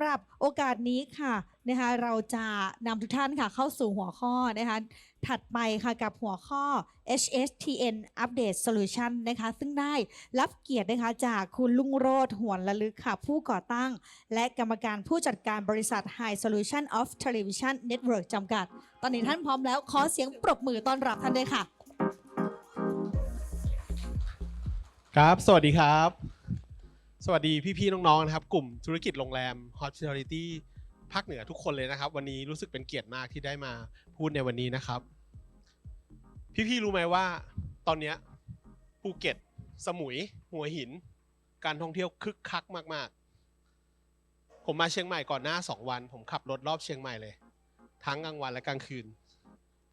ำหรับโอกาสนี้ค่ะนะคะเราจะนำทุกท่านค่ะเข้าสู่หัวข้อนะคะถัดไปค่ะกับหัวข้อ HSTN Update Solution นะคะซึ่งได้รับเกียรตินะคะจากคุณลุงโรธหวนระลึกค่ะ ผู้ก่อตั้ง และกรรมการผู้จัดการบริษัท High Solution of Television Network จำกัด ตอนนี้ท่านพร้อมแล้วขอเสียงปรบมือต้อนรับท่านด้วยค่ะ ครับ สวัสดีครับ สวัสดีพี่ๆน้องๆนะครับ กลุ่มธุรกิจโรงแรม Hospitality ภาคเหนือทุกคนเลยนะครับ วันนี้รู้สึกเป็นเกียรติมากที่ได้มาพูดในวันนี้นะครับ พี่ๆรู้ไหมว่า ตอนนี้ภูเก็ต สมุย หัวหิน การท่องเที่ยวคึกคักมากๆ ผมมาเชียงใหม่ก่อนหน้า 2 วัน ผมขับรถรอบเชียงใหม่เลย ทั้งกลางวันและกลางคืน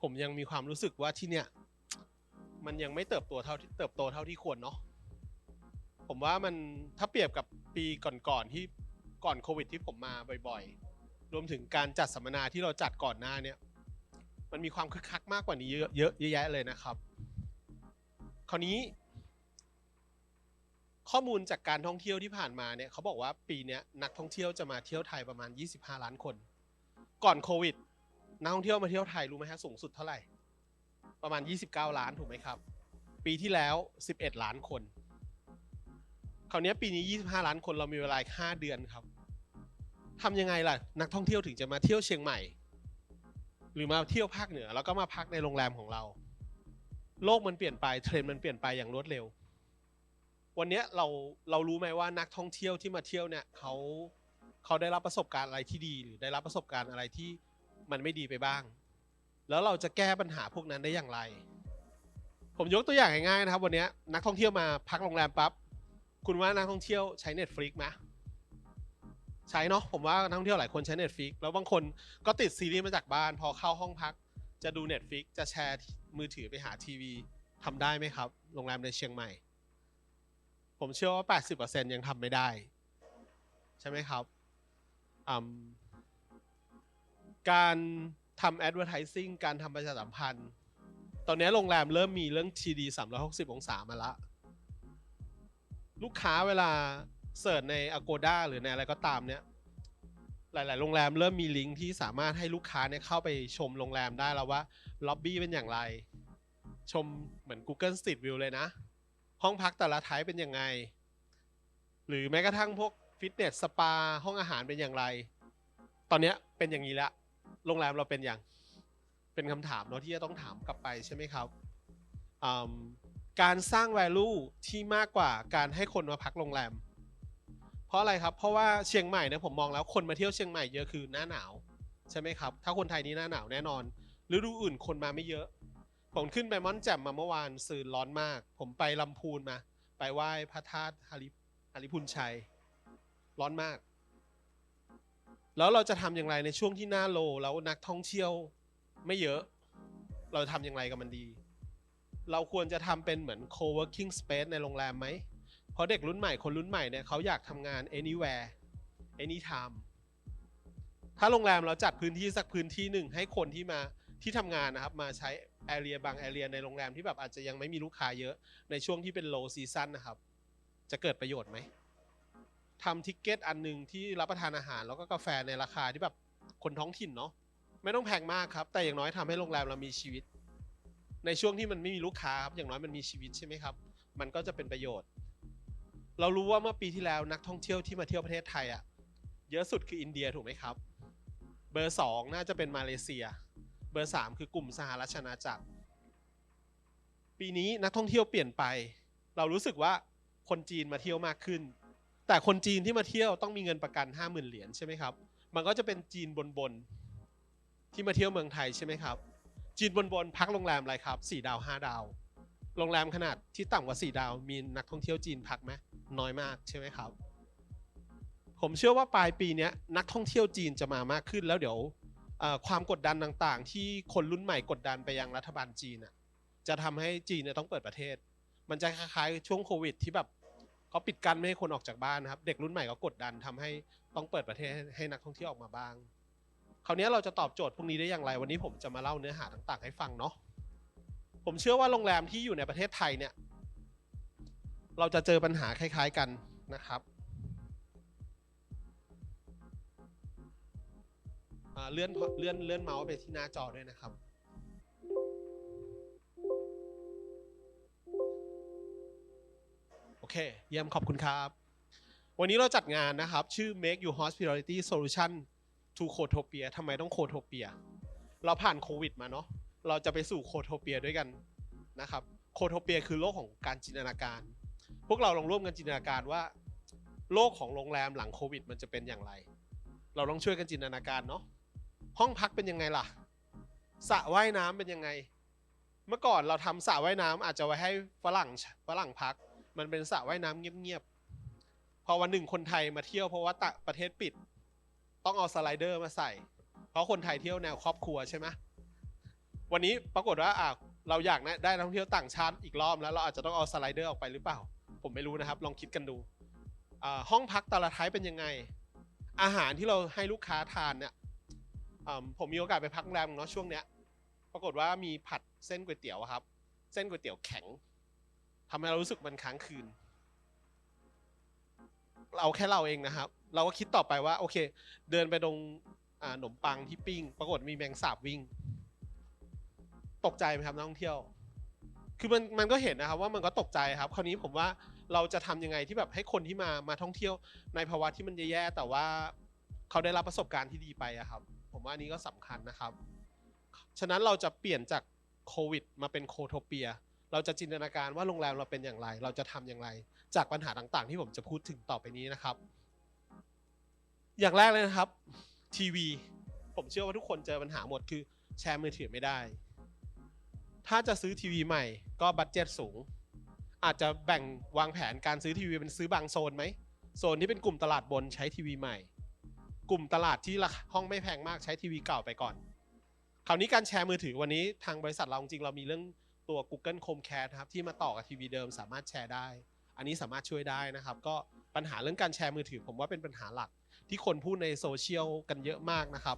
ผมยังมีความรู้สึกว่าที่เนี่ยมันยังไม่เติบโตเท่าที่เติบโตเท่าที่ควรเนาะ ผมว่ามันถ้าเปรียบกับปีก่อนๆที่ก่อนโควิดที่ผมมาบ่อยๆ รวมถึงการจัดสัมมนาที่เราจัดก่อนหน้าเนี่ยมันมีความคึกคักมากกว่านี้เยอะเยอะแยะเลยนะครับ คราวนี้ ข้อมูลจากการท่องเที่ยวที่ผ่านมาเนี่ยเขาบอกว่าปีนี้นักท่องเที่ยวจะมาเที่ยวไทยประมาณ 25 ล้านคน ก่อนโควิดนักท่องเที่ยวมาเที่ยวไทยรู้ไหมฮะสูงสุดเท่าไหร่ ประมาณ 29 ล้านถูกไหมครับ ปีที่แล้ว 11 ล้านคน คราวนี้ปีนี้ 25 ล้านคนเรามีเวลาอีก5เดือนครับทำยังไงล่ะ นักท่องเที่ยวถึงจะมาเที่ยวเชียงใหม่ หรือมาเที่ยวภาคเหนือ แล้วก็มาพักในโรงแรมของเรา โลกมันเปลี่ยนไปเทรนด์มันเปลี่ยนไปอย่างรวดเร็ว วันนี้เราเรารู้ไหมว่านักท่องเที่ยวที่มาเที่ยวเนี่ยเขาเขาได้รับประสบการณ์อะไรที่ดี หรือได้รับประสบการณ์อะไรที่มันไม่ดีไปบ้าง แล้วเราจะแก้ปัญหาพวกนั้นได้อย่างไร ผมยกตัวอย่างง่ายๆนะครับ วันนี้นักท่องเที่ยวมาพักโรงแรมปั๊บ คุณว่านักท่องเที่ยวใช้ Netflix ไหมใช้เนาะผมว่านักท่องเที่ยวหลายคนใช้ Netflix แล้วบางคนก็ติดซีรีส์มาจากบ้าน พอเข้าห้องพัก จะดู Netflix จะแชร์มือถือไปหาทีวีทำได้ไหมครับ โรงแรมในเชียงใหม่ ผมเชื่อว่า 80%ยังทำไม่ได้ ใช่ไหมครับ การทำ advertising การทำประชาสัมพันธ์ ตอนนี้โรงแรมเริ่มมีเรื่อง TD 360 องศามาละ ลูกค้าเวลาเสิร์ชใน Agoda หรือในอะไรก็ตามเนี่ย หลาย ๆ โรงแรมเริ่มมีลิงก์ที่สามารถให้ลูกค้าเนี่ยเข้าไปชมโรงแรมได้แล้วว่าล็อบบี้เป็นอย่างไร ชมเหมือน Google Street View เลยนะ ห้องพักแต่ละไทป์เป็นยังไง หรือแม้กระทั่งพวกฟิตเนสสปาห้องอาหารเป็นอย่างไร ตอนเนี้ยเป็นอย่างนี้ล้วโรงแรมเราเป็นอย่าง เป็นคำถามเนาะที่จะต้องถามกลับไปใช่ไหมครับอืม การสร้าง value ที่มากกว่าการให้คนมาพักโรงแรม เพราะอะไรครับ เพราะว่าเชียงใหม่เนี่ยผมมองแล้วคนมาเที่ยวเชียงใหม่เยอะคือหน้าหนาวใช่ไหมครับ ถ้าคนไทยนี่หน้าหนาวแน่นอน ฤดูอื่นคนมาไม่เยอะ ผมขึ้นไปม่อนแจ่มมาเมื่อวานสื่อร้อนมาก ผมไปลำพูนมา ไปไหว้พระธาตุฮาริฮาริพุนชัย ร้อนมาก แล้วเราจะทำอย่างไรในช่วงที่หน้าโลแล้วนักท่องเที่ยวไม่เยอะ เราจะทำอย่างไรกับมันดี เราควรจะทำเป็นเหมือน co-working space ในโรงแรมไหม เพราะเด็กรุ่นใหม่คนรุ่นใหม่เนี่ยเขาอยากทำงาน anywhere anytime ถ้าโรงแรมเราจัดพื้นที่สักพื้นที่หนึ่งให้คนที่มาที่ทำงานนะครับมาใช้ area บาง area ในโรงแรมที่แบบอาจจะยังไม่มีลูกค้าเยอะในช่วงที่เป็น low season นะครับ จะเกิดประโยชน์ไหมทำทิกเก็ตอันหนึ่งที่รับประทานอาหารแล้วก็กาแฟในราคาที่แบบคนท้องถิ่นเนาะไม่ต้องแพงมากครับ แต่อย่างน้อยทำให้โรงแรมเรามีชีวิต ในช่วงที่มันไม่มีลูกค้าครับอย่างน้อยมันมีชีวิตใช่ไหมครับ มันก็จะเป็นประโยชน์ เรารู้ว่าเมื่อปีที่แล้วนักท่องเที่ยวที่มาเที่ยวประเทศไทยอะ่ะเยอะสุดคืออินเดียถูกไหมครับ เบอร์สองน่าจะเป็นมาเลเซีย เบอร์สามคือกลุ่มสหรัฐอาณาจักร ปีนี้นักท่องเที่ยวเปลี่ยนไป เรารู้สึกว่าคนจีนมาเที่ยวมากขึ้น แต่คนจีนที่มาเที่ยวต้องมีเงินประกัน 5 0,000 เหรียญใช่ไหมครับ มันก็จะเป็นจีนบนๆที่มาเที่ยวเมืองไทยใช่ไหมครับ จีนบนๆพักโรงแรมอะไรครับ4ดาว5ดาว โรงแรมขนาดที่ต่ำกว่า 4 ดาว มีนักท่องเที่ยวจีนพักไหมน้อยมากใช่ไหมครับ ผมเชื่อว่าปลายปีนี้นักท่องเที่ยวจีนจะมามากขึ้นแล้วเดี๋ยวความกดดันต่างๆ ที่คนรุ่นใหม่กดดันไปยังรัฐบาลจีนจะทำให้จีนต้องเปิดประเทศ มันจะคล้ายๆช่วงโควิด ที่แบบเขาปิดกั้นไม่ให้คนออกจากบ้านนะครับ เด็กรุ่นใหม่ก็กดดันทำให้ต้องเปิดประเทศให้นักท่องเที่ยวออกมาบ้าง คราวนี้เราจะตอบโจทย์พวกนี้ได้อย่างไร วันนี้ผมจะมาเล่าเนื้อหาต่าง ๆ ให้ฟังเนาะผมเชื่อว่าโรงแรมที่อยู่ในประเทศไทยเนี่ย เราจะเจอปัญหาคล้าย ๆกันนะครับเลื่อนเลื่อนเลื่อนเมาส์ไปที่หน้าจอด้วยนะครับ โอเค เยี่ยมขอบคุณครับ วันนี้เราจัดงานนะครับ ชื่อ Make Your Hospitality Solution to Cotopia ทำไมต้องโคโทเปีย เราผ่านโควิดมาเนาะเราจะไปสู่โคโทเปียด้วยกันนะครับโคโทเปียคือโลกของการจินตนาการ พวกเราลองร่วมกันจินตนาการว่า โลกของโรงแรมหลังโควิด มันจะเป็นอย่างไร เราต้องช่วยกันจินตนาการเนาะห้องพักเป็นยังไงล่ะสระว่ายน้ำเป็นยังไง เมื่อก่อนเราทำสระว่ายน้ำอาจจะไว้ให้ฝรั่งฝรั่งพัก มันเป็นสระว่ายน้ำเงียบๆพอวันหนึ่งคนไทยมาเที่ยวเพราะว่าตะประเทศปิด ต้องเอาสไลเดอร์มาใส่ เพราะคนไทยเที่ยวแนวครอบครัวใช่ไหมวันนี้ปรากฏว่าอะเราอยากนะได้นักท่องเที่ยวต่างชาติอีกรอบแล้วเราอาจจะต้องเอาสไลเดอร์ออกไปหรือเปล่า ผมไม่รู้นะครับ ลองคิดกันดูห้องพักแต่ละท้ายเป็นยังไง อาหารที่เราให้ลูกค้าทานเนี่ยผมมีโอกาสไปพักโรงแรมเนาะช่วงเนี้ย ปรากฏว่ามีผัดเส้นก๋วยเตี๋ยวครับ เส้นก๋วยเตี๋ยวแข็งทำให้เรารู้สึกมันค้างคืน เราแค่เราเองนะครับ เราก็คิดต่อไปว่า โอเค เดินไปตรงอ่าขนมปังที่ปิ้ง ปรากฏมีแมงสาบวิ่ง ตกใจไหมครับนักท่องเที่ยว คือมันมันก็เห็นนะครับว่ามันก็ตกใจครับ คราวนี้ผมว่าเราจะทำยังไงที่แบบให้คนที่มามาท่องเที่ยวในภาวะที่มันแย่ๆแต่ว่าเขาได้รับประสบการณ์ที่ดีไปอะครับ ผมว่าอันนี้ก็สำคัญนะครับ ฉะนั้นเราจะเปลี่ยนจากโควิด มาเป็นโคโทเปีย เราจะจินตนาการว่าโรงแรมเราเป็นอย่างไร เราจะทำอย่างไร จากปัญหาต่างๆ ที่ผมจะพูดถึงต่อไปนี้นะครับ อย่างแรกเลยนะครับ ทีวี ผมเชื่อว่าทุกคนเจอปัญหาหมดคือแชร์มือถือไม่ได้ ถ้าจะซื้อทีวีใหม่ก็บัตเจ็ตสูง อาจจะแบ่งวางแผนการซื้อทีวีเป็นซื้อบางโซนไหมโซนที่เป็นกลุ่มตลาดบนใช้ทีวีใหม่ กลุ่มตลาดที่ราคาห้องไม่แพงมากใช้ทีวีเก่าไปก่อน คราวนี้การแชร์มือถือวันนี้ทางบริษัทเราจริงเรามีเรื่องตัว Google Chromecast นะครับที่มาต่อกับทีวีเดิมสามารถแชร์ได้ อันนี้สามารถช่วยได้นะครับ ก็ปัญหาเรื่องการแชร์มือถือ ผมว่าเป็นปัญหาหลัก ที่คนพูดในโซเชียลกันเยอะมากนะครับ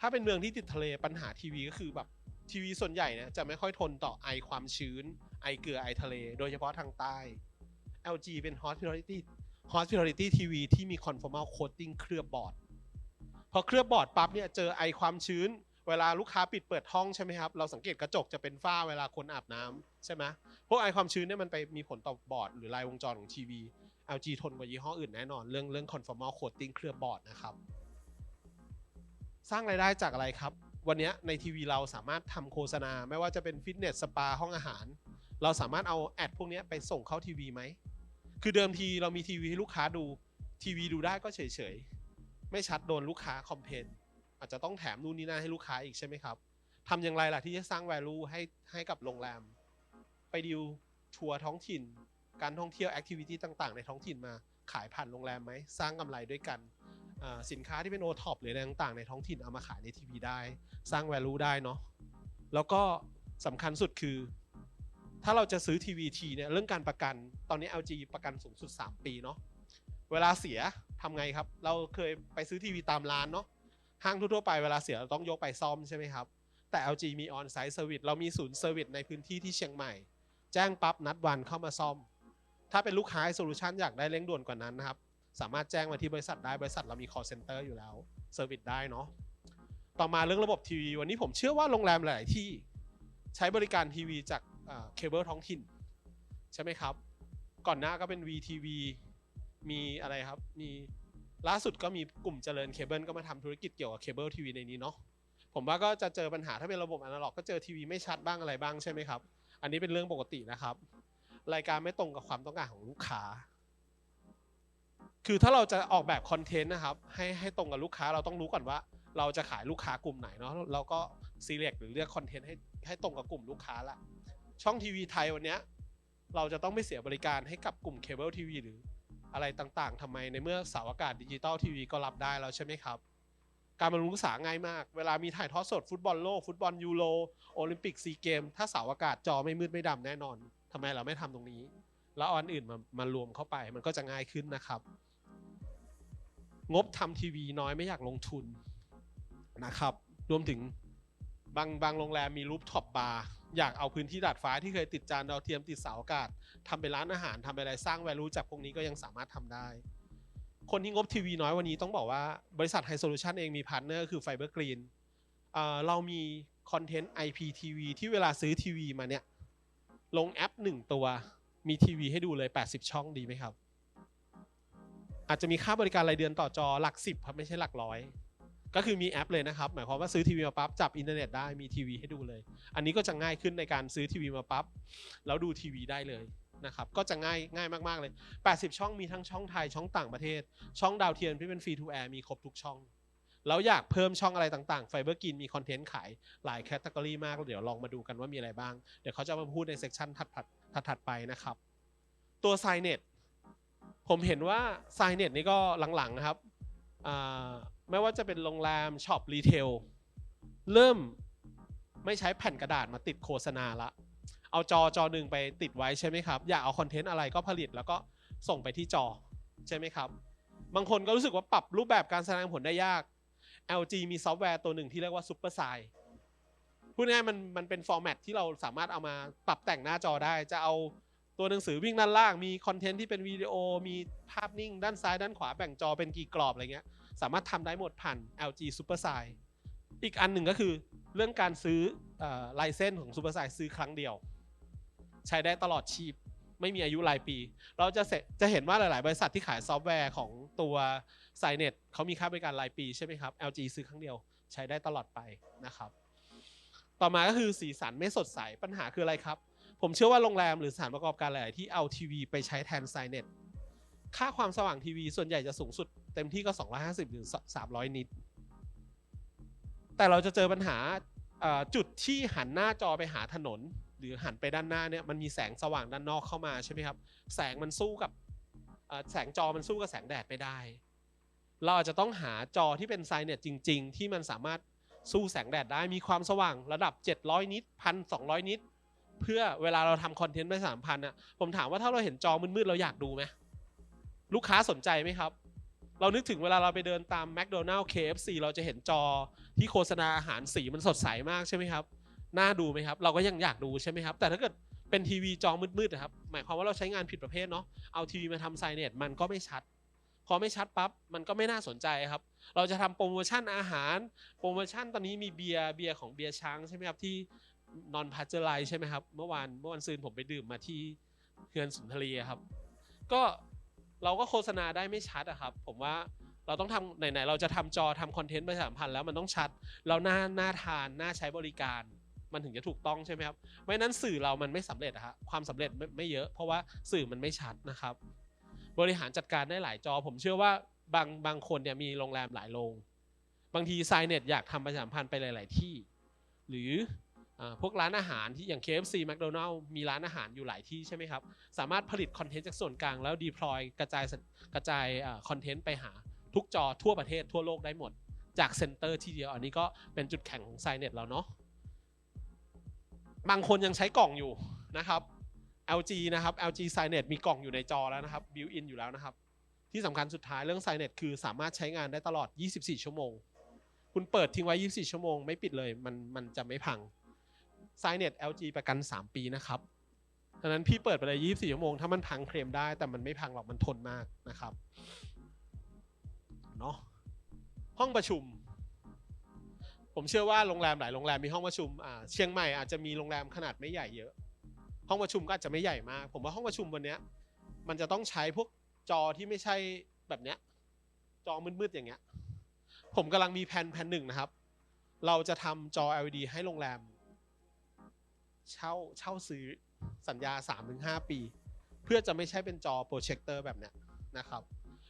ถ้าเป็นเมืองที่ติดทะเลปัญหาทีวีก็คือแบบทีวีส่วนใหญ่เนี่ยจะไม่ค่อยทนต่อไอความชื้น ไอเกลือไอทะเล โดยเฉพาะทางใต้ LG เป็น hospitality hospitality TV ที่มี conformal coating เคลือบบอร์ดพอเคลือบบอร์ดปั๊บเนี่ยเจอไอความชื้น เวลาลูกค้าปิดเปิดห้องใช่ไหมครับ เราสังเกตกระจกจะเป็นฝ้าเวลาคนอาบน้ำใช่ไหมพวกไอความชื้นเนี่ยมันไปมีผลต่อบอร์ดหรือลายวงจรของทีวี LG ทนกว่ายี่ห้ออื่นแน่นอนเรื่องเรื่อง conformal coating เคลือบบอร์ดนะครับสร้างรายได้จากอะไรครับ วันนี้ในทีวีเราสามารถทำโฆษณา ไม่ว่าจะเป็นฟิตเนสสปาห้องอาหาร เราสามารถเอาแอดพวกนี้ไปส่งเข้าทีวีไหม คือเดิมทีเรามีทีวีให้ลูกค้าดูทีวีดูได้ก็เฉยๆ ไม่ชัดโดนลูกค้าคอมเพนอาจจะต้องแถมนู่นนี่นั่นให้ลูกค้าอีกใช่ไหมครับทำอย่างไรล่ะที่จะสร้าง value ให้ให้กับโรงแรม ไปดิวทัวร์ท้องถิ่น การท่องเที่ยวแอคทิวิตี้ต่างๆ ในท้องถิ่นมาขายผ่านโรงแรมไหมสร้างกำไรด้วยกันสินค้าที่เป็นโอท็อปหรืออะไรต่างๆ ในท้องถิ่นเอามาขายในทีวีได้ สร้าง value ได้เนาะแล้วก็สำคัญสุดคือ ถ้าเราจะซื้อทีวีทีเนี่ยเรื่องการประกันตอนนี้ LG ประกันสูงสุด 3 ปีเนาะเวลาเสียทำไงครับ เราเคยไปซื้อทีวีตามร้านเนาะห้างทั่วๆไปเวลาเสียเราต้องยกไปซ่อมใช่ไหมครับ แต่ LG มี on site service เรามีศูนย์เซอร์วิสในพื้นที่ที่เชียงใหม่ แจ้งปั๊บนัดวันเข้ามาซ่อม ถ้าเป็นลูกค้าโซลูชันอยากได้เร่งด่วนกว่านั้นนะครับ สามารถแจ้งมาที่บริษัทได้บริษัทเรามี call center อยู่แล้วเซอร์วิสได้เนาะต่อมาเรื่องระบบทีวีวันนี้ผมเชื่อว่าโรงแรมหลายที่ใช้บริการทีวีจากเคเบิลท้องถิ่น ใช่ไหมครับ ก่อนหน้าก็เป็น VTV มีอะไรครับมีล่าสุดก็มีกลุ่มเจริญเคเบิลก็มาทำธุรกิจเกี่ยวกับเคเบิลทีวีในนี้เนาะผมว่าก็จะเจอปัญหาถ้าเป็นระบบอนาล็อกก็เจอทีวีไม่ชัดบ้างอะไรบ้างใช่ไหมครับ อันนี้เป็นเรื่องปกตินะครับ รายการไม่ตรงกับความต้องการของลูกค้า คือถ้าเราจะออกแบบคอนเทนต์นะครับให้ให้ตรงกับลูกค้าเราต้องรู้ก่อนว่า เราจะขายลูกค้ากลุ่มไหนเนาะเราก็ select หรือเลือกคอนเทนต์ให้ให้ตรงกับกลุ่มลูกค้าละช่องทีวีไทยวันนี้เราจะต้องไม่เสียบริการให้กับกลุ่มเคเบิลทีวีหรืออะไรต่างๆทำไมในเมื่อเสาอากาศดิจิตอลทีวีก็รับได้แล้วใช่ไหมครับ การบำรุงรักษาง่ายมาก เวลามีถ่ายทอดสดฟุตบอลโลก ฟุตบอลยูโรโอลิมปิกซีเกม ถ้าเสาอากาศจอไม่มืดไม่ดำแน่นอน ทำไมเราไม่ทำตรงนี้ แล้วเอาอันอื่นมามารวมเข้าไป มันก็จะง่ายขึ้นนะครับ งบทำทีวีน้อยไม่อยากลงทุนนะครับ รวมถึงบางบางโรงแรมมีรูปท็อปบาร์อยากเอาพื้นที่ดาดฟ้าที่เคยติดจานดาวเทียมติดเสาอากาศทำเป็นร้านอาหารทำเป็นอะไรสร้าง value จากพวกนี้ก็ยังสามารถทำได้ คนที่งบทีวีน้อยวันนี้ต้องบอกว่าบริษัทไฮโซลูชันเองมีพาร์ทเนอร์คือ Fiber Green อ่าเรามีคอนเทนต์ IPTV ที่เวลาซื้อทีวีมาเนี่ย ลงแอปหนึ่งตัวมีทีวีให้ดูเลย 80 ช่องดีไหมครับ อาจจะมีค่าบริการรายเดือนต่อจอหลักสิบครับไม่ใช่หลักร้อย ก็คือมีแอปเลยนะครับ หมายความว่าซื้อทีวีมาปั๊บจับอินเทอร์เน็ตได้มีทีวีให้ดูเลย อันนี้ก็จะง่ายขึ้นในการซื้อทีวีมาปั๊บแล้วดูทีวีได้เลยนะครับก็จะง่ายง่ายมาก ๆ เลย 80 ช่องมีทั้งช่องไทยช่องต่างประเทศ ช่องดาวเทียมที่เป็นฟรีทูแอร์มีครบทุกช่อง แล้วอยากเพิ่มช่องอะไรต่างๆไฟเบอร์กินมีคอนเทนต์ขายหลายแคตตากรีมาก เดี๋ยวลองมาดูกันว่ามีอะไรบ้าง เดี๋ยวเขาจะมาพูดในเซกชันถัดถัดถัดๆไปนะครับ ตัวไซเน็ตผมเห็นว่าไซเน็ตนี่ก็หลังๆนะครับไม่ว่าจะเป็นโรงแรมช็อปรีเทลเริ่มไม่ใช้แผ่นกระดาษมาติดโฆษณาละ เอาจอจอหนึ่งไปติดไว้ใช่ไหมครับ อยากเอาคอนเทนต์อะไรก็ผลิตแล้วก็ส่งไปที่จอใช่ไหมครับ บางคนก็รู้สึกว่าปรับรูปแบบการแสดงผลได้ยาก LG มีซอฟต์แวร์ตัวหนึ่งที่เรียกว่า Super Size พูดง่ายมันมันเป็นฟอร์แมตที่เราสามารถเอามาปรับแต่งหน้าจอได้ จะเอาตัวหนังสือวิ่งด้านล่าง มีคอนเทนต์ที่เป็นวิดีโอ มีภาพนิ่ง ด้านซ้ายด้านขวาแบ่งจอเป็นกี่กรอบอะไรเงี้ย สามารถทำได้หมดผ่าน LG Super Size อีกอันหนึ่งก็คือเรื่องการซื้อไลเซนของ Super Size ซื้อครั้งเดียว ใช้ได้ตลอดชีพ ไม่มีอายุรายปี เราจะเสจะเห็นว่าหลาย ๆ บริษัทที่ขายซอฟต์แวร์ของตัว s i n e t เขามีค่าบริการรายปีใช่ไหมครับ LG ซื้อครั้งเดียวใช้ได้ตลอดไปนะครับ ต่อมาก็คือสีสันไม่สดใสปัญหาคืออะไรครับ ผมเชื่อว่าโรงแรมหรือสถานประกอบการหลายที่เอาทีวีไปใช้แทน s i n e t ค่าความสว่างทีวีส่วนใหญ่จะสูงสุดเต็มที่ก็ 250หรือ300 นิตแต่เราจะเจอปัญหาจุดที่หันหน้าจอไปหาถนน หรือหันไปด้านหน้าเนี่ยมันมีแสงสว่างด้านนอกเข้ามาใช่ไหมครับ แสงมันสู้กับแสงจอมันสู้กับแสงแดดไม่ได้ เราอาจจะต้องหาจอที่เป็นไซเน็ตจริง ๆ ที่มันสามารถสู้แสงแดดได้มีความสว่างระดับ 700 นิตพันสองนิตเพื่อเวลาเราทำคอนเทนต์ไปสามพันอะผมถามว่าถ้าเราเห็นจอมืดๆเราอยากดูไหมลูกค้าสนใจไหมครับ เรานึกถึงเวลาเราไปเดินตามแมคโดนัลล์ KFC เราจะเห็นจอที่โฆษณาอาหารสีมันสดใสมากใช่ไหมครับน่าดูไหมครับ เราก็ยังอยากดูใช่ไหมครับ แต่ถ้าเกิดเป็นทีวีจอมืดๆนะครับ หมายความว่าเราใช้งานผิดประเภทเนาะ เอาทีวีมาทำไซเน็ตมันก็ไม่ชัด พอไม่ชัดปั๊บมันก็ไม่น่าสนใจครับ เราจะทำโปรโมชั่นอาหาร โปรโมชั่นตอนนี้มีเบียร์เบียร์ของเบียร์ช้างใช่ไหมครับที่นอนพาเจอร์ไลใช่ไหมครับเมื่อวานเมื่อวันซืนผมไปดื่มมาที่เฮือนสุนทรีครับ ก็เราก็โฆษณาได้ไม่ชัดอะครับ ผมว่าเราต้องทำไหนๆเราจะทำจอทำคอนเทนต์ประชาสัมพันธ์แล้วมันต้องชัด เราหน้าหน้าทานหน่าใช้บริการมันถึงจะถูกต้องใช่ไหมครับไม่นั้นสื่อเรามันไม่สำเร็จอะฮะความสำเร็จไม่เยอะ เพราะว่าสื่อมันไม่ชัดนะครับ บริหารจัดการได้หลายจอ ผมเชื่อว่าบางบางคนเนี่ยมีโรงแรมหลายโรงบางทีไซเน็ตอยากทำประชาสัมพันธ์ไปหลาย ๆ ที่ หรืออพวกร้านอาหารที่อย่าง KFC McDonald มีร้านอาหารอยู่หลายที่ใช่ไหมครับ สามารถผลิตคอนเทนต์จากส่วนกลางแล้วดีพลอยกระจายกระจายคอนเทนต์ไปหาทุกจอทั่วประเทศทั่วโลกได้หมด จากเซ็นเตอร์ที่เดียว อันนี้ก็เป็นจุดแข็งของไซเน็ตแล้วเนาะบางคนยังใช้กล่องอยู่นะครับ LG นะครับ LG Signet มีกล่องอยู่ในจอแล้วนะครับ built in อยู่แล้วนะครับ ที่สำคัญสุดท้ายเรื่อง Signet คือสามารถใช้งานได้ตลอด 24 ชั่วโมง คุณเปิดทิ้งไว้ 24 ชั่วโมง ไม่ปิดเลย มันมันจะไม่พัง Signet LG ประกัน 3 ปีนะครับดังนั้นพี่เปิดไปเลย 24 ชั่วโมง ถ้ามันพังเคลมได้ แต่มันไม่พังหรอก มันทนมากนะครับ เนาะ ห้องประชุม ผมเชื่อว่าโรงแรมหลายโรงแรมมีห้องประชุม เชียงใหม่อาจจะมีโรงแรมขนาดไม่ใหญ่เยอะ ห้องประชุมก็อาจจะไม่ใหญ่มาก ผมว่าห้องประชุมวันเนี้ยมันจะต้องใช้พวกจอที่ไม่ใช่แบบเนี้ย จอมืดๆอย่างเงี้ย ผมกำลังมีแผนแผนหนึ่งนะครับ เราจะทำจอ LED ให้โรงแรม เช่าเช่าซื้อสัญญา 3-5 ปี เพื่อจะไม่ใช่เป็นจอโปรเจคเตอร์แบบเนี้ยนะครับ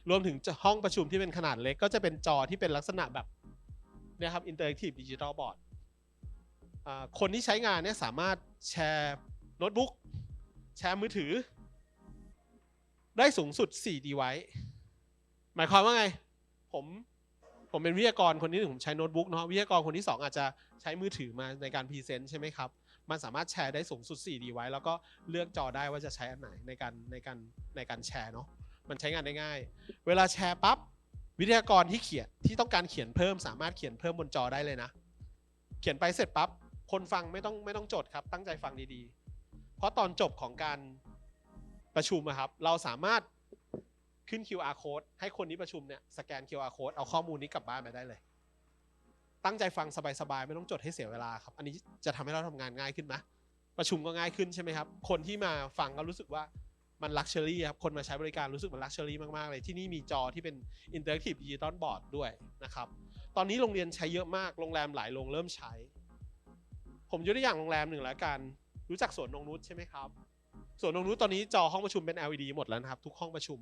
รวมถึงห้องประชุมที่เป็นขนาดเล็กก็จะเป็นจอที่เป็นลักษณะแบบนี่ยครับอินเตอร์แอคทีฟดิจิทัลบอร์ดคนที่ใช้งานเนี่ยสามารถแชร์ โน้ตบุ๊ก แชร์มือถือ ได้สูงสุด 4 device หมายความว่าไง ผมผมเป็นวิทยากรคนที่หนึ่งผมใช้โน้ตบุ๊กเนาะวิทยากรคนที่สองอาจจะใช้มือถือมาในการพรีเซนต์ใช่ไหมครับ มันสามารถแชร์ได้สูงสุด4 device แล้วก็เลือกจอได้ว่าจะใช้อันไหนในการในการในการแชร์เนาะมันใช้งานได้ง่าย เวลาแชร์ปั๊บวิทยากรที่เขียนที่ต้องการเขียนเพิ่ม สามารถเขียนเพิ่มบนจอได้เลยนะ เขียนไปเสร็จปั๊บคนฟังไม่ต้องไม่ต้องจดครับตั้งใจฟังดีๆ ราะตอนจบของการประชุมอะครับ เราสามารถขึ้น QR code ให้คนที่ประชุมเนี่ยสแกน QR code เอาข้อมูลนี้กลับบ้านไปได้เลย ตั้งใจฟังสบายๆ ไม่ต้องจดให้เสียเวลาครับ อันนี้จะทำให้เราทำงานง่ายขึ้นไหมประชุมก็ง่ายขึ้นใช่ไหมครับ คนที่มาฟังก็รู้สึกว่ามันลักชัวรี่ครับ คนมาใช้บริการรู้สึกมันลักชัวรี่มาก ๆ เลย ที่นี่มีจอที่เป็น Interactive Digital Board ด้วยนะครับ ตอนนี้โรงเรียนใช้เยอะมาก โรงแรมหลายโรงเริ่มใช้ ผมยกตัวอย่างโรงแรมหนึ่งแล้วกัน รู้จักสวนนงนุชใช่ไหมครับสวนนงนุชตอนนี้จอห้องประชุมเป็น LED หมดแล้วนะครับ ทุกห้องประชุม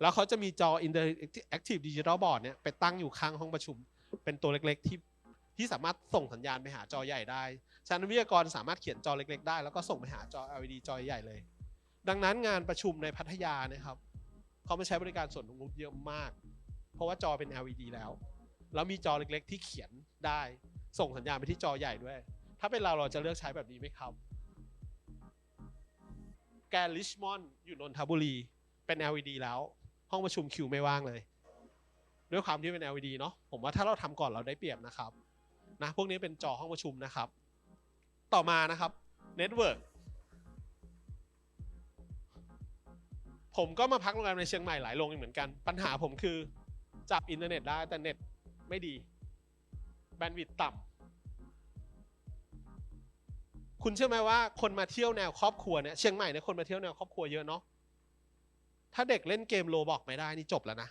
แล้วเขาจะมีจอ Interactive Digital Board เนี่ยไปตั้งอยู่ข้างห้องประชุม เป็นตัวเล็กๆที่ที่สามารถส่งสัญญาณไปหาจอใหญ่ได้ชั้นวิทยากรสามารถเขียนจอเล็กๆได้ แล้วก็ส่งไปหาจอ LED จอใหญ่เลย ดังนั้นงานประชุมในพัทยานะครับเขามาใช้บริการส่วนนงนุชเยอะมาก เพราะว่าจอเป็น LED แล้วแล้วมีจอเล็กๆ ที่เขียนได้ ส่งสัญญาณไปที่จอใหญ่ด้วย ถ้าเป็นเราเราจะเลือกใช้แบบนี้ไหมครับ แกลิชมอนอยู่นนทบุรี เป็น LED แล้ว ห้องประชุมคิวไม่ว่างเลย ด้วยความที่เป็น LED เนาะผมว่าถ้าเราทำก่อนเราได้เปรียบนะครับนะพวกนี้เป็นจอห้องประชุมนะครับ ต่อมานะครับเน็ตเวิร์กผมก็มาพักโรงแรมในเชียงใหม่หลายโรงเหมือนกัน ปัญหาผมคือจับอินเทอร์เน็ตได้แต่เน็ตไม่ดี แบนด์วิดต์ต่ำ คุณเชื่อไหมว่าคนมาเที่ยวแนวครอบครัวเนี่ยเชียงใหม่เนี่ยคนมาเที่ยวแนวครอบครัวเยอะเนาะถ้าเด็กเล่นเกมโลบอกไม่ได้นี่จบแล้วนะ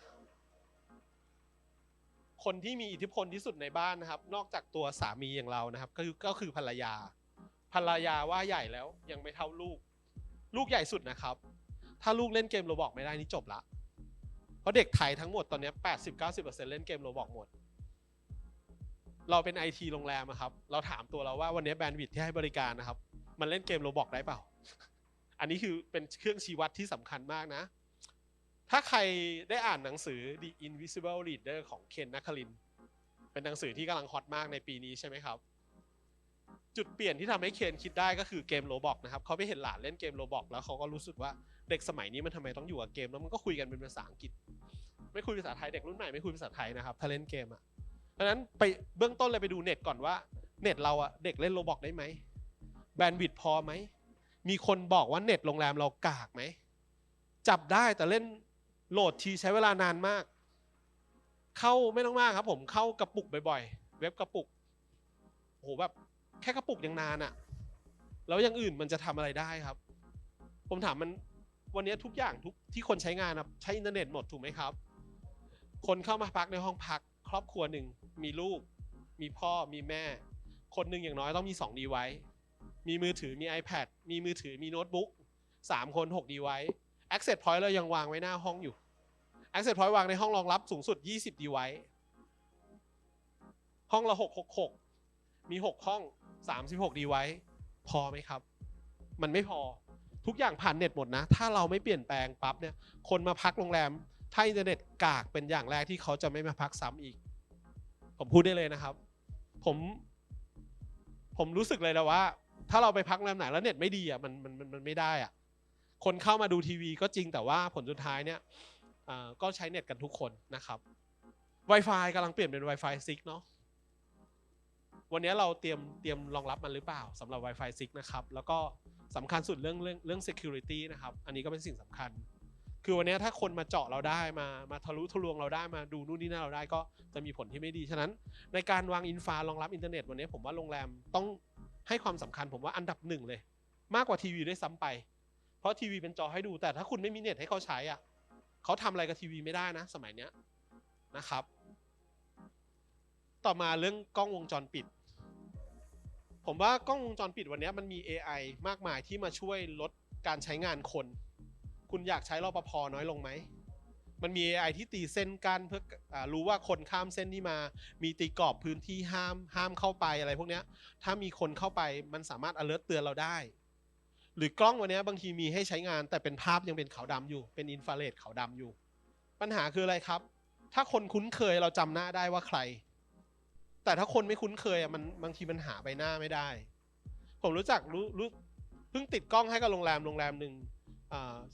คนที่มีอิทธิพลที่สุดในบ้านนะครับ นอกจากตัวสามีอย่างเรานะครับ ก็คือก็คือภรรยา ภรรยาว่าใหญ่แล้วยังไม่เท่าลูก ลูกใหญ่สุดนะครับ ถ้าลูกเล่นเกมโลบอกไม่ได้นี่จบละเพราะเด็กไทยทั้งหมดตอนนี้ 80-90%เล่นเกมโลบอกหมด เราเป็นไอทีโรงแรมอะครับ เราถามตัวเราว่าวันนี้แบนด์วิดที่ให้บริการนะครับ มันเล่นเกมโลบอกได้เปล่า อันนี้คือเป็นเครื่องชี้วัดที่สำคัญมากนะ ถ้าใครได้อ่านหนังสือ The Invisible Leader ของเคนนักคลิน เป็นหนังสือที่กำลังฮอตมากในปีนี้ใช่ไหมครับ จุดเปลี่ยนที่ทำให้เคนคิดได้ก็คือเกมโลบอกนะครับ เขาไปเห็นหลานเล่นเกมโลบอกแล้วเขาก็รู้สึกว่าเด็กสมัยนี้มันทำไมต้องอยู่กับเกมแล้วมันก็คุยกันเป็นภาษาอังกฤษ ไม่คุยภาษาไทยเด็กรุ่นใหม่ไม่คุยภาษาไทยนะครับถ้าเล่นเกมอะ เพราะนั้นไปเบื้องต้นเลยไปดูเน็ตก่อนว่า เน็ตเราอะเด็กเล่นโลบอกได้ไหมแบนด์วิดต์พอไหมมีคนบอกว่าเน็ตโรงแรมเรากากไหมจับได้แต่เล่นโหลดทีใช้เวลานานมาก เข้าไม่ต้องมากครับ ผมเข้ากระปุกบ่อยๆ เว็บกระปุกโอ้โหแบบแค่กระปุกยังนานอะแล้วอย่างอื่นมันจะทำอะไรได้ครับ ผมถามมันวันนี้ทุกอย่างทุกที่คนใช้งานอะใช้อินเทอร์เน็ตหมดถูกไหมครับ คนเข้ามาพักในห้องพัก ครอบครัวหนึ่งมีลูก มีพ่อมีแม่ คนหนึ่งอย่างน้อยต้องมี2ดีไว้ มีมือถือมี iPad มีมือถือมีโน้ตบุ๊กสามคน6ดีไว้ Access Point เรายังวางไว้หน้าห้องอยู่ Access Point วางในห้องรองรับสูงสุด 20ดีไว้ ห้องละ666 มี 6 ห้อง 36ดีไว้ พอไหมครับ มันไม่พอทุกอย่างผ่านเน็ตหมดนะ ถ้าเราไม่เปลี่ยนแปลงปั๊บเนี่ย คนมาพักโรงแรม ถ้าอินเทอร์เน็ตกากเป็นอย่างแรกที่เขาจะไม่มาพักซ้ำอีก ผมพูดได้เลยนะครับ ผมผมรู้สึกเลยนะว่า ถ้าเราไปพักโรงแรมไหนแล้วเน็ตไม่ดีอะมันมันมันไม่ได้อะคนเข้ามาดูทีวีก็จริงแต่ว่าผลสุดท้ายเนี่ยอ่าก็ใช้เน็ตกันทุกคนนะครับ Wi-Fi กำลังเปลี่ยนเป็น Wi-Fi 6 เนาะวันนี้เราเตรียมเตรียมรองรับมันหรือเปล่าสำหรับ Wi-Fi 6 นะครับ แล้วก็สำคัญสุดเรื่องเรื่องเรื่อง security นะครับ อันนี้ก็เป็นสิ่งสำคัญ คือวันนี้ถ้าคนมาเจาะเราได้มามาทะลุทะลวงเราได้มาดูนู่นนี่นั่นเราได้ก็จะมีผลที่ไม่ดีฉะนั้น ในการวางอินฟารองรับอินเทอร์เน็ตวันนี้ผมว่าโรงแรมต้องให้ความสำคัญผมว่าอันดับหนึ่งเลย มากกว่าทีวีด้วยซ้ำไป เพราะทีวีเป็นจอให้ดูแต่ถ้าคุณไม่มีเน็ตให้เขาใช้อะเขาทำอะไรกับทีวีไม่ได้นะ สมัยเนี้ยนะครับ ต่อมาเรื่องกล้องวงจรปิด ผมว่ากล้องวงจรปิดวันนี้มันมี AI มากมายที่มาช่วยลดการใช้งานคน คุณอยากใช้รปภน้อยลงไหม มันมี AI ที่ตีเส้นกันเพื่ออรู้ว่าคนข้ามเส้นนี้มา มีตีกรอบพื้นที่ห้ามห้ามเข้าไปอะไรพวกนี้ถ้ามีคนเข้าไปมันสามารถ alert เตือนเราได้ หรือกล้องวันนี้บางทีมีให้ใช้งานแต่เป็นภาพยังเป็นขาวดำอยู่ เป็นอินฟราเรดขาวดำอยู่ ปัญหาคืออะไรครับ ถ้าคนคุ้นเคยเราจำหน้าได้ว่าใคร แต่ถ้าคนไม่คุ้นเคยมันบางทีมันหาใบหน้าไม่ได้ ผมรู้จักรู้รู้เพิ่งติดกล้องให้กับโรงแรมโรงแรมหนึ่ง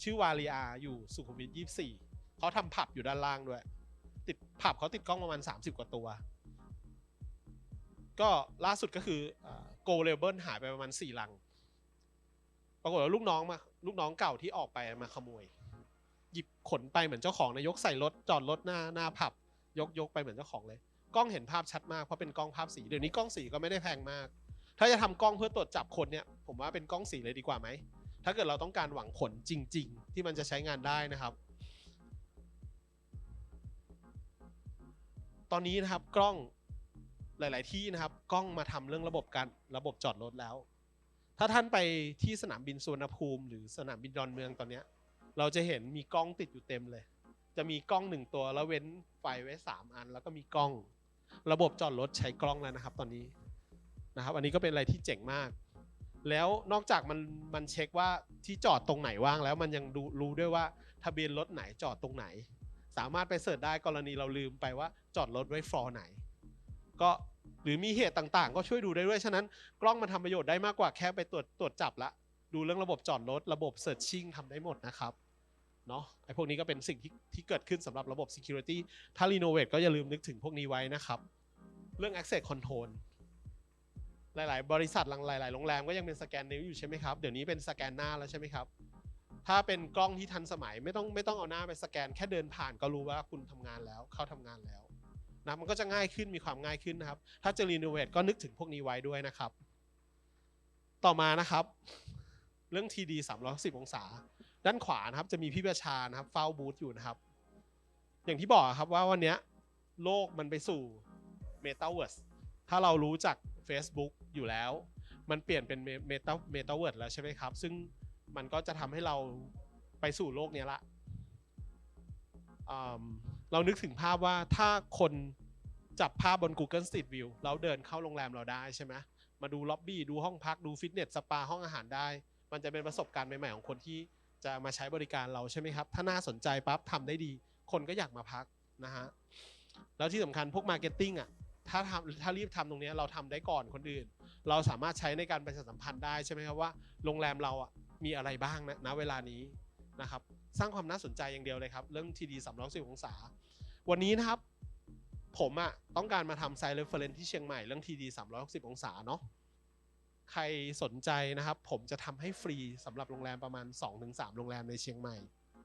ชื่อวาลีอาอยู่สุขุมวิทยี่สี่เขาทำผับอยู่ด้านล่างด้วย ติดผับเขาติดกล้องประมาณ 30 กว่าตัว ก็ล่าสุดก็คือโกเลเบิลหายไปประมาณ4ลัง ปรากฏว่าลูกน้องมาลูกน้องเก่าที่ออกไปมาขโมย หยิบขนไปเหมือนเจ้าของนะยกใส่รถจอดรถหน้าหน้าผับ ยกยกไปเหมือนเจ้าของเลย กล้องเห็นภาพชัดมากเพราะเป็นกล้องภาพสีเดี๋ยวนี้กล้องสีก็ไม่ได้แพงมาก ถ้าจะทำกล้องเพื่อตรวจจับคนเนี่ย ผมว่าเป็นกล้องสีเลยดีกว่าไหม ถ้าเกิดเราต้องการหวังผลจริง ๆ ที่มันจะใช้งานได้นะครับ ตอนนี้นะครับกล้องหลาย ๆ ที่นะครับ กล้องมาทำเรื่องระบบการระบบจอดรถแล้ว ถ้าท่านไปที่สนามบินสุวรรณภูมิ หรือสนามบินดอนเมืองตอนเนี้ยเราจะเห็นมีกล้องติดอยู่เต็มเลย จะมีกล้องหนึ่งตัวแล้วเว้นไฟไว้สามอัน แล้วก็มีกล้อง ระบบจอดรถใช้กล้องแล้วนะครับ ตอนนี้นะครับ อันนี้ก็เป็นอะไรที่เจ๋งมาก แล้วนอกจากมันมันเช็คว่าที่จอดตรงไหนว่างแล้วมันยังดูรู้ด้วยว่าทะเบียนรถไหนจอดตรงไหน สามารถไปเสิร์ชได้กรณีเราลืมไปว่าจอดรถไว้ฟลอร์ไหน ก็หรือมีเหตุต่างๆ ก็ช่วยดูได้ด้วยฉะนั้น กล้องมันทำประโยชน์ได้มากกว่าแค่ไปตรวจตรวจจับละดูเรื่องระบบจอดรถระบบ searching ทำได้หมดนะครับเนาะไอ้พวกนี้ก็เป็นสิ่งที่ที่เกิดขึ้นสำหรับระบบ security ถ้า renovate ก็อย่าลืมนึกถึงพวกนี้ไว้นะครับ เรื่อง access control หลาย ๆ บริษัทหลาย ๆ โรงแรมก็ยังเป็นสแกนนิ้วอยู่ใช่ไหมครับ เดี๋ยวนี้เป็นสแกนหน้าแล้วใช่ไหมครับ ถ้าเป็นกล้องที่ทันสมัยไม่ต้องไม่ต้องเอาหน้าไปสแกน แค่เดินผ่านก็รู้ว่าคุณทำงานแล้ว เข้าทำงานแล้วนะมันก็จะง่ายขึ้นมีความง่ายขึ้นนะครับ ถ้าจะรีโนเวทก็นึกถึงพวกนี้ไว้ด้วยนะครับ ต่อมานะครับ เรื่อง TD 360 องศา ด้านขวานะครับจะมีพี่ประชานะครับเฝ้าบูธอยู่นะครับ อย่างที่บอกครับว่าวันนี้โลกมันไปสู่ Metaverse ถ้าเรารู้จัก Facebook อยู่แล้ว มันเปลี่ยนเป็น Meta Metaverse แล้วใช่ไหมครับ ซึ่งมันก็จะทำให้เราไปสู่โลกนี้ละเรานึกถึงภาพว่าถ้าคนจับภาพบน Google Street View แล้วเดินเข้าโรงแรมเราได้ใช่ไหมมาดูล็อบบี้ดูห้องพักดูฟิตเนสสปาห้องอาหารได้ มันจะเป็นประสบการณ์ใหม่ๆของคนที่จะมาใช้บริการเราใช่ไหมครับ ถ้าน่าสนใจปั๊บทำได้ดี คนก็อยากมาพักนะฮะ แล้วที่สำคัญพวกมาร์เก็ตติ้งอะ ถ้าทำถ้ารีบทำตรงนี้เราทำได้ก่อนคนอื่น เราสามารถใช้ในการประชาสัมพันธ์ได้ใช่ไหมครับว่าโรงแรมเราอะมีอะไรบ้างนะณเวลานี้นะครับสร้างความน่าสนใจอย่างเดียวเลยครับ เรื่อง TD 310องศา วันนี้นะครับ ผมอะต้องการมาทำไซต์เรฟเฟรนที่เชียงใหม่เรื่อง TD 360องศาเนาะใครสนใจนะครับ ผมจะทำให้ฟรีสำหรับโรงแรมประมาณ 2-3 โรงแรมในเชียงใหม่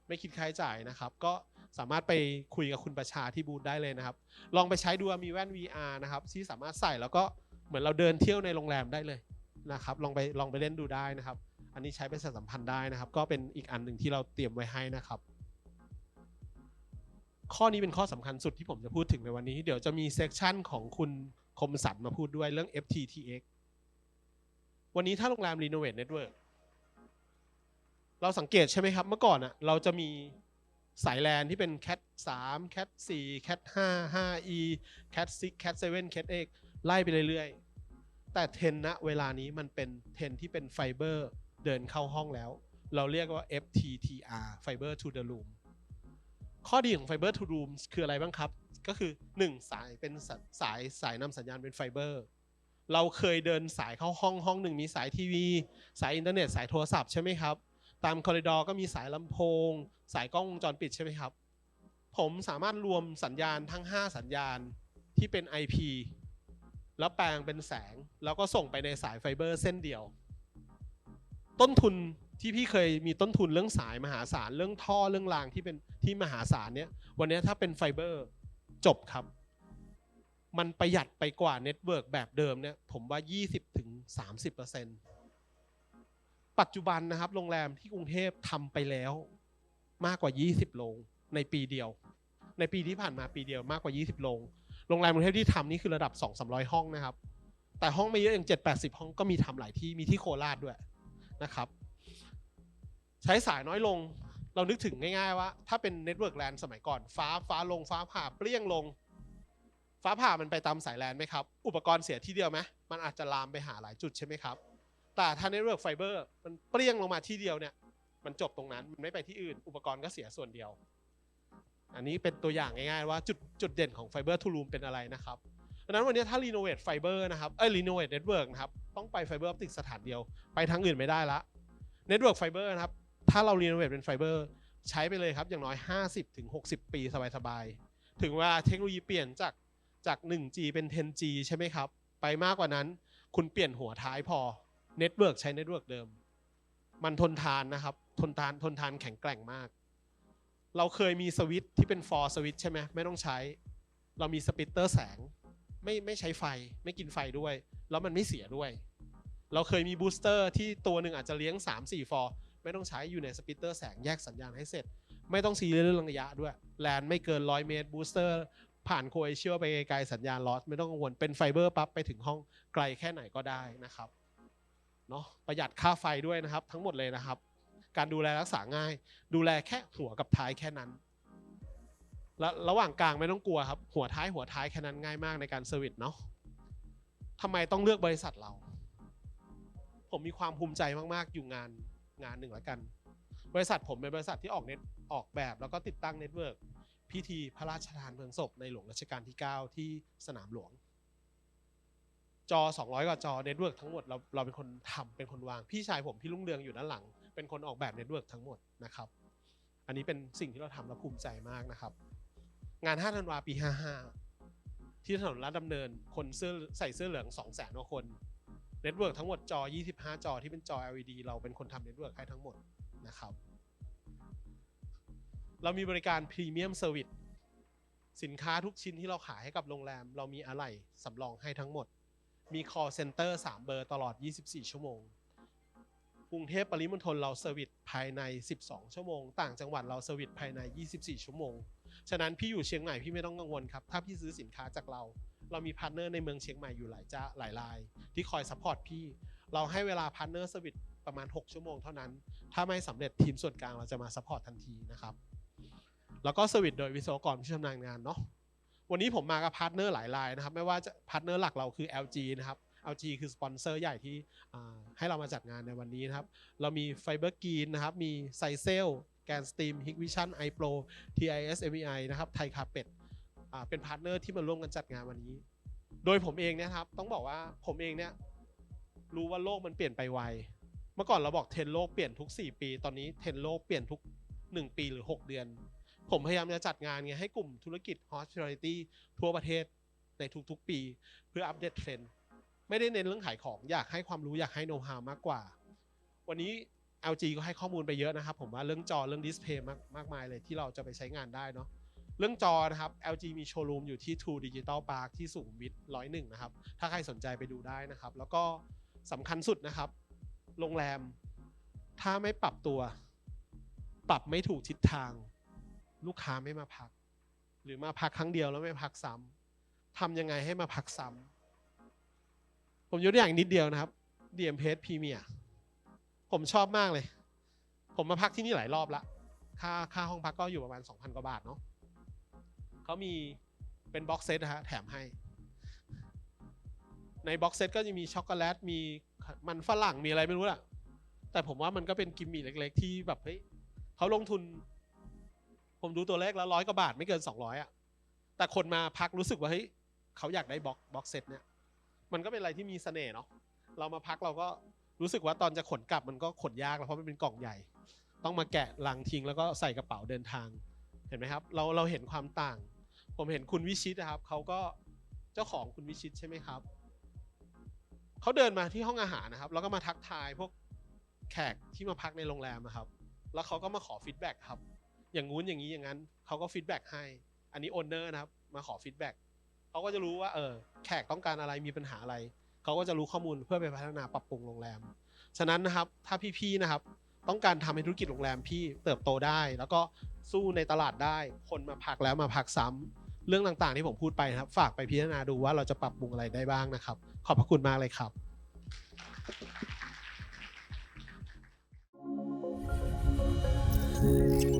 ไม่คิดค่าใช้จ่ายนะครับ ก็ สามารถไปคุยกับคุณประชาที่บูธได้เลยนะครับ ลองไปใช้ดูมีแว่น VR นะครับที่สามารถใส่แล้วก็เหมือนเราเดินเที่ยวในโรงแรมได้เลยนะครับ ลองไปลองไปเล่นดูได้นะครับ อันนี้ใช้เป็นสัมพันธ์ได้นะครับ ก็เป็นอีกอันหนึ่งที่เราเตรียมไว้ให้นะครับ ข้อนี้เป็นข้อสำคัญสุดที่ผมจะพูดถึงในวันนี้ เดี๋ยวจะมีเซกชันของคุณคมสันมาพูดด้วยเรื่อง FTTX วันนี้ถ้าโรงแรม Renovate Network เราสังเกตใช่ไหมครับ เมื่อก่อนอะเราจะมี สายแลนที่เป็น Cat 3 Cat 4 Cat 5 5E Cat 6 Cat 7 Cat 8ไล่ไปเรื่อยๆ แต่เทรนณเวลานี้มันเป็นเทนที่เป็นไฟเบอร์เดินเข้าห้องแล้ว เราเรียกว่า FTTR Fiber to the Room ข้อดีของ Fiber to Room คืออะไรบ้างครับ ก็คือ 1 สายเป็นสสายสายนำสัญญาณเป็นไฟเบอร์เราเคยเดินสายเข้าห้องห้องหนึ่งมีสายทีวี สายอินเทอร์เน็ตสายโทรศัพท์ใช่ไหมครับ ตามคอริดอร์ก็มีสายลำโพง สายกล้องวงจรปิดใช่ไหมครับ ผมสามารถรวมสัญญาณทั้ง 5 สัญญาณที่เป็น IP แล้วแปลงเป็นแสง แล้วก็ส่งไปในสายไฟเบอร์เส้นเดียว ต้นทุนที่พี่เคยมีต้นทุนเรื่องสายมหาศาลเรื่องท่อเรื่องรางที่เป็นที่มหาศาลเนี่ยวันนี้ถ้าเป็นไฟเบอร์จบครับ มันประหยัดไปกว่าเน็ตเวิร์กแบบเดิมเนี่ยผมว่า 20-30%ถึง ปัจจุบันนะครับโรงแรมที่กรุงเทพทำไปแล้วมากกว่า 20 โรงในปีเดียว ในปีที่ผ่านมาปีเดียวมากกว่า 20 โรงโรงแรมกรุงเทพที่ทำนี่คือระดับ 2-300 ห้องนะครับ แต่ห้องไม่เยอะอย่าง 7-80 ห้องก็มีทำหลายที่มีที่โคราชด้วยนะครับ ใช้สายน้อยลงเรานึกถึงง่ายๆว่า ถ้าเป็นเน็ตเวิร์กแลนสมัยก่อน ฟ้าฟ้าลงฟ้าผ่าเปรี้ยงลง ฟ้าผ่ามันไปตามสายแลนไหมครับ อุปกรณ์เสียที่เดียวไหมมันอาจจะลามไปหาหลายจุดใช่ไหมครับ แต่ถ้าเน็ตเวิร์กไฟเบอร์มันเปรี้ยงลงมาที่เดียวเนี่ย มันจบตรงนั้น มันไม่ไปที่อื่น อุปกรณ์ก็เสียส่วนเดียว อันนี้เป็นตัวอย่างง่ายๆว่าจุดจุดเด่นของไฟเบอร์ทูลูมเป็นอะไรนะครับดังนั้นวันนี้ถ้ารีโนเวทไฟเบอร์นะครับ เอ้ยรีโนเวทเน็ตเวิร์กนะครับ ต้องไปไฟเบอร์ออปติกสถานเดียว ไปทางอื่นไม่ได้ละเน็ตเวิร์กไฟเบอร์นะครับ ถ้าเรารีโนเวทเป็นไฟเบอร์ใช้ไปเลยครับ อย่างน้อย 50ถึง60 ปีสบายๆ ถึงเว่าเทคโนโลยีเปลี่ยนจากจาก 1G เป็น 10G ใช่ไหมครับ ไปมากกว่านั้น คุณเปลี่ยนหัวท้ายพอ เน็ตเวิร์กใช้เน็ตเวิร์กเดิม มันทนทานนะครับ ทนทานทนทานแข็งแกร่งมาก เราเคยมีสวิตที่เป็นฟอร์สวิตใช่ไหมไม่ต้องใช้ เรามีสปิตเตอร์แสง ไม่ไม่ใช้ไฟ ไม่กินไฟด้วย แล้วมันไม่เสียด้วย เราเคยมีบูสเตอร์ที่ตัวหนึ่งอาจจะเลี้ยง 3-4 ฟอร์ไม่ต้องใช้อยู่ในสปิตเตอร์แสงแยกสัญญาณให้เสร็จ ไม่ต้องซีเรียสเรื่องระยะด้วย แลนไม่เกิน 100 เมตรบูสเตอร์ผ่านโคเอเชียไปไกลสัญญาณลอสไม่ต้องกังวลเป็นไฟเบอร์ปั๊บไปถึงห้องไกลแค่ไหนก็ได้นะครับ เนาะประหยัดค่าไฟด้วยนะครับ ทั้งหมดเลยนะครับ การดูแลรักษาง่าย ดูแลแค่หัวกับท้ายแค่นั้นแล้วระหว่างกลางไม่ต้องกลัวครับ หัวท้ายหัวท้ายแค่นั้นง่ายมากในการเซอร์วิสเนาะทำไมต้องเลือกบริษัทเรา ผมมีความภูมิใจมากๆ อยู่งานงานหนึ่งล้วกัน บริษัทผมเป็นบริษัทที่ออกเน็ตออกแบบแล้วก็ติดตั้งเน็ตเวิร์กพิธีพระราชทานเพลิงศพในหลวงรัชกาลที่ 9 ที่สนามหลวง จอ 200 กว่าจอเน็ตเวิร์กทั้งหมดเราเราเป็นคนทำเป็นคนวาง พี่ชายผมพี่ลุงเรืองอยู่ด้านหลัง เป็นคนออกแบบเน็ตเวิร์กทั้งหมดนะครับ อันนี้เป็นสิ่งที่เราทำแล้วภูมิใจมากนะครับ งาน 5 ธันวาปี 55 ที่ถนนลาดดำเนินคนเสื้อใส่เสื้อเหลือง 2 0 0 0 0 0กว่าคนเน็ตเวิร์กทั้งหมดจอ 25 จอที่เป็นจอ LED เราเป็นคนทำเน็ตเวิร์กให้ทั้งหมดนะครับเรามีบริการพรีเมียมเซอร์วิสสินค้าทุกชิ้นที่เราขายให้กับโรงแรม เรามีอะไหล่สำรองให้ทั้งหมด มี call center 3 เบอร์ตลอด 24 ชั่วโมง กรุงเทพปริมณฑลเราเซอร์วิสภายใน 12 ชั่วโมง ต่างจังหวัดเราเซอร์วิสภายใน 24 ชั่วโมง ฉะนั้นพี่อยู่เชียงใหม่พี่ไม่ต้องกังวลครับ ถ้าพี่ซื้อสินค้าจากเรา เรามีพาร์ทเนอร์ในเมืองเชียงใหม่อยู่หลายจ้าหลายราย ที่คอยซัพพอร์ตพี่ เราให้เวลาพาร์ทเนอร์เซอร์วิสประมาณ 6 ชั่วโมงเท่านั้น ถ้าไม่สำเร็จทีมส่วนกลางเราจะมาซัพพอร์ตทันทีนะครับ แล้วก็เซอร์วิสโดยวิศวกรผู้ชำนาญงานเนาะ วันนี้ผมมากับพาร์ทเนอร์หลายรายนะครับ ไม่ว่าจะพาร์ทเนอร์หลักเราคือ LG นะครับ LG คือสปอนเซอร์ใหญ่ที่ให้เรามาจัดงานในวันนี้นะครับ เรามีไฟเบอร์กีนนะครับ มีไซเซลแกนสตรีมฮิกวิชั่นไอโปร TIS MEI นะครับไทยคาเป็ดเป็นพาร์ทเนอร์ที่มาร่วมกันจัดงานวันนี้ โดยผมเองเนะครับ ต้องบอกว่าผมเองเนี่ยรู้ว่าโลกมันเปลี่ยนไปไว เมื่อก่อนเราบอกเทรนโลกเปลี่ยนทุก 4 ปี ตอนนี้เทรนโลกเปลี่ยนทุก 1 ปีหรือ 6 เดือน ผมพยายามจะจัดงานไงให้กลุ่มธุรกิจ hospitality ทั่วประเทศในทุกๆปี เพื่ออัปเดตเทรนด์ไม่ได้เน้นเรื่องขายของอยากให้ความรู้อยากให้โน้ตฮาวมากกว่า วันนี้ LG ก็ให้ข้อมูลไปเยอะนะครับ ผมว่าเรื่องจอเรื่องดิสเพย์มากมากมายเลยที่เราจะไปใช้งานได้เนาะเรื่องจอนะครับ LG มีโชว์รูมอยู่ที่ True Digital Park ที่สุขุมวิทร้อยหนึ่งนะครับ ถ้าใครสนใจไปดูได้นะครับ แล้วก็สำคัญสุดนะครับ โรงแรม ถ้าไม่ปรับตัว ปรับไม่ถูกทิศทาง ลูกค้าไม่มาพัก หรือมาพักครั้งเดียวแล้วไม่พักซ้ำทำยังไงให้มาพักซ้ำผมยกตัวอย่างนิดเดียวนะครับ DMPS Premier ผมชอบมากเลย ผมมาพักที่นี่หลายรอบละค่าค่าห้องพักก็อยู่ประมาณ 2,000 กว่าบาทเนาะเขามีเป็นบ็อกเซตนะฮะแถมให้ ในบ็อกเซตก็จะมีช็อกโกแลตมีมันฝรั่งมีอะไรไม่รู้แหละแต่ผมว่ามันก็เป็นกิมมิคเล็ก ๆ ที่แบบเฮ้ยเขาลงทุน ผมดูตัวเลขแล้วร้อยกว่าบาทไม่เกิน 200อะแต่คนมาพักรู้สึกว่าเฮ้ยเขาอยากได้บ็อกบ็อกเซตเนี่ยมันก็เป็นอะไรที่มีเสน่ห์เนาะเรามาพักเราก็รู้สึกว่าตอนจะขนกลับมันก็ขนยากแล้วเพราะมันเป็นกล่องใหญ่ ต้องมาแกะลังทิ้งแล้วก็ใส่กระเป๋าเดินทางเห็นไหมครับ เราเราเห็นความต่าง ผมเห็นคุณวิชิตนะครับเขาก็เจ้าของคุณวิชิตใช่ไหมครับเขาเดินมาที่ห้องอาหารนะครับ แล้วก็มาทักทายพวกแขกที่มาพักในโรงแรมนะครับ แล้วเขาก็มาขอฟีดแบ็กครับ อย่างงู้นอย่างนี้อย่างนั้นเขาก็ฟีดแบ็กให้ อันนี้โอนเนอร์นะครับ มาขอฟีดแบ็กเขาก็จะรู้ว่าเออแขกต้องการอะไรมีปัญหาอะไรเขาก็จะรู้ข้อมูลเพื่อไปพัฒนาปรับปรุงโรงแรม ฉะนั้นนะครับถ้าพี่ๆนะครับต้องการทำให้ธุรกิจโรงแรมพี่เติบโตได้ แล้วก็สู้ในตลาดได้ คนมาพักแล้วมาพักซ้ำ เรื่องต่างๆ ที่ผมพูดไปนะครับ ฝากไปพิจารณาดูว่าเราจะปรับปรุงอะไรได้บ้างนะครับ ขอบพระคุณมากเลยครับ嗯。